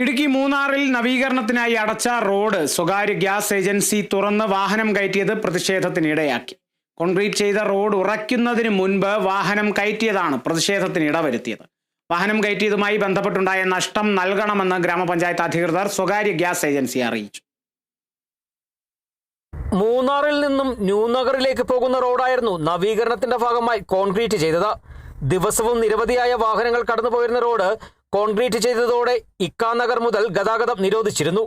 ഇടുക്കി മൂന്നാറിൽ നവീകരണത്തിനായി അടച്ച റോഡ് സ്വകാര്യ ഗ്യാസ് ഏജൻസി തുറന്ന് വാഹനം കയറ്റിയത് പ്രതിഷേധത്തിനിടയാക്കി. കോൺക്രീറ്റ് ചെയ്ത റോഡ് ഉറയ്ക്കുന്നതിന് മുൻപ് വാഹനം കയറ്റിയതാണ് പ്രതിഷേധത്തിന് ഇടവരുത്തിയത്. വാഹനം കയറ്റിയതുമായി ബന്ധപ്പെട്ടുണ്ടായ നഷ്ടം നൽകണമെന്ന് ഗ്രാമപഞ്ചായത്ത് അധികൃതർ സ്വകാര്യ ഗ്യാസ് ഏജൻസി അറിയിച്ചു. മൂന്നാറിൽ നിന്നും ന്യൂനഗറിലേക്ക് പോകുന്ന റോഡായിരുന്നു നവീകരണത്തിന്റെ ഭാഗമായി കോൺക്രീറ്റ് ചെയ്തത്. ദിവസവും നിരവധിയായ വാഹനങ്ങൾ കടന്നുപോയിരുന്ന റോഡ് കോൺക്രീറ്റ് ചെയ്തതോടെ ഇക്കാനഗർ മുതൽ ഗതാഗതം നിരോധിച്ചിരുന്നു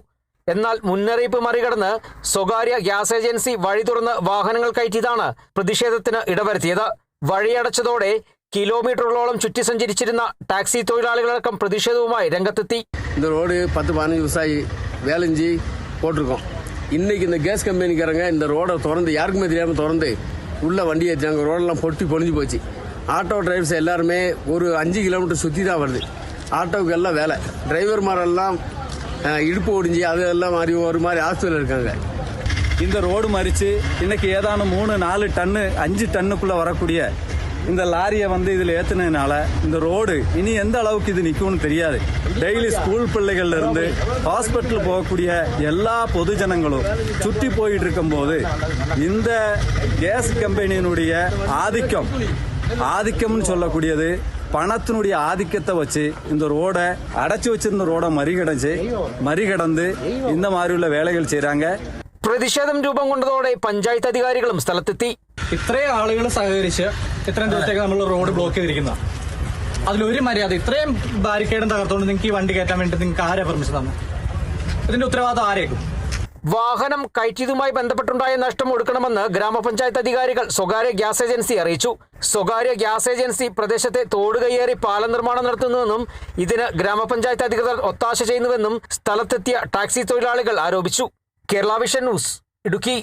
എന്നാൽ മുന്നറിയിപ്പ് മറികടന്ന് സ്വകാര്യ ഗ്യാസ് ഏജൻസി വഴി തുറന്ന് വാഹനങ്ങൾ കയറ്റിയതാണ് പ്രതിഷേധത്തിന് ഇടവരുത്തിയത് വഴിയടച്ചതോടെ കിലോമീറ്ററുകളോളം ചുറ്റി സഞ്ചരിച്ചിരുന്ന ടാക്സി തൊഴിലാളികളടക്കം പ്രതിഷേധവുമായി രംഗത്തെത്തി இந்த ரோடு பத்து பதினஞ்சு விவசாயி வேலைஞ்சி போட்டிருக்கோம் இன்னைக்கு இந்த கேஸ் கம்பெனிக்காரங்க இந்த ரோடை திறந்து யாருக்குமே தெரியாமல் திறந்து உள்ள வண்டி ஏற்றினாங்க ரோடெல்லாம் பொட்டி பொழிஞ்சு போச்சு ஆட்டோ டிரைவர்ஸ் எல்லாருமே ஒரு அஞ்சு கிலோமீட்டர் சுற்றி தான் வருது ஆட்டோவுக்கு எல்லாம் வேலை. டிரைவர் மாரெல்லாம் இடுப்பு ஒடிஞ்சு அது எல்லாம் மாதிரி ஒரு மாதிரி ஹாஸ்பிட்டல் இருக்காங்க. இந்த ரோடு மறித்து இன்னைக்கு ஏதானும் மூணு நாலு டன்னு அஞ்சு டன்னுக்குள்ளே வரக்கூடிய இந்த லாரியை வந்து இதில் ஏற்றுனதுனால இந்த ரோடு இனி எந்த அளவுக்கு இது நிற்கும்னு தெரியாது. டெய்லி ஸ்கூல் பிள்ளைகள்ல இருந்து ஹாஸ்பிட்டல் போகக்கூடிய எல்லா பொது ஜனங்களும் சுற்றி போயிட்டு இருக்கும்போது இந்த கேஸ் கம்பெனியினுடைய ஆதிக்கம் ஆதிக்கம்னு சொல்லக்கூடியது பணத்தினுடைய ஆதிக்கத்தை வச்சு இந்த ரோடை அடைச்சி வச்சிருந்த ரோடை மறிகடைச்சு மறிகடந்து இந்த மாதிரி உள்ள வேலைகள் செய்கிறாங்க പ്രതിഷേധം രൂപം കൊണ്ടതോടെ പഞ്ചായത്ത് അധികാരികളും സ്ഥലത്തെത്തി ഇത്രയും ആളുകൾ സഹകരിച്ച് ഇത്രയും ദിവസത്തേക്ക് നമ്മൾ റോഡ് ബ്ലോക്ക് ചെയ്തിരിക്കുന്ന അതിലൊരു മര്യാദ ഇത്രയും ബാരിക്കേഡും തകർത്തുകൊണ്ട് നിങ്ങൾക്ക് ഈ വണ്ടി കയറ്റാൻ വേണ്ടി നിങ്ങൾക്ക് ആരാ പെർമിഷൻ തന്നു ഇതിന്റെ ഉത്തരവാദിത്തം ആരേക്കും വാഹനം കയറ്റിയതുമായി ബന്ധപ്പെട്ടുണ്ടായ നഷ്ടം ഒടുക്കണമെന്ന് ഗ്രാമപഞ്ചായത്ത് അധികാരികൾ സ്വകാര്യ ഗ്യാസ് ഏജൻസി അറിയിച്ചു. സ്വകാര്യ ഗ്യാസ് ഏജൻസി പ്രദേശത്തെ തോട് കയ്യേറി പാലം നിർമ്മാണം നടത്തുന്നുവെന്നും ഇതിന് ഗ്രാമപഞ്ചായത്ത് അധികൃതർ ഒത്താശ ചെയ്യുന്നുവെന്നും സ്ഥലത്തെത്തിയ ടാക്സി തൊഴിലാളികൾ ആരോപിച്ചു. Kerala vision news Idukki.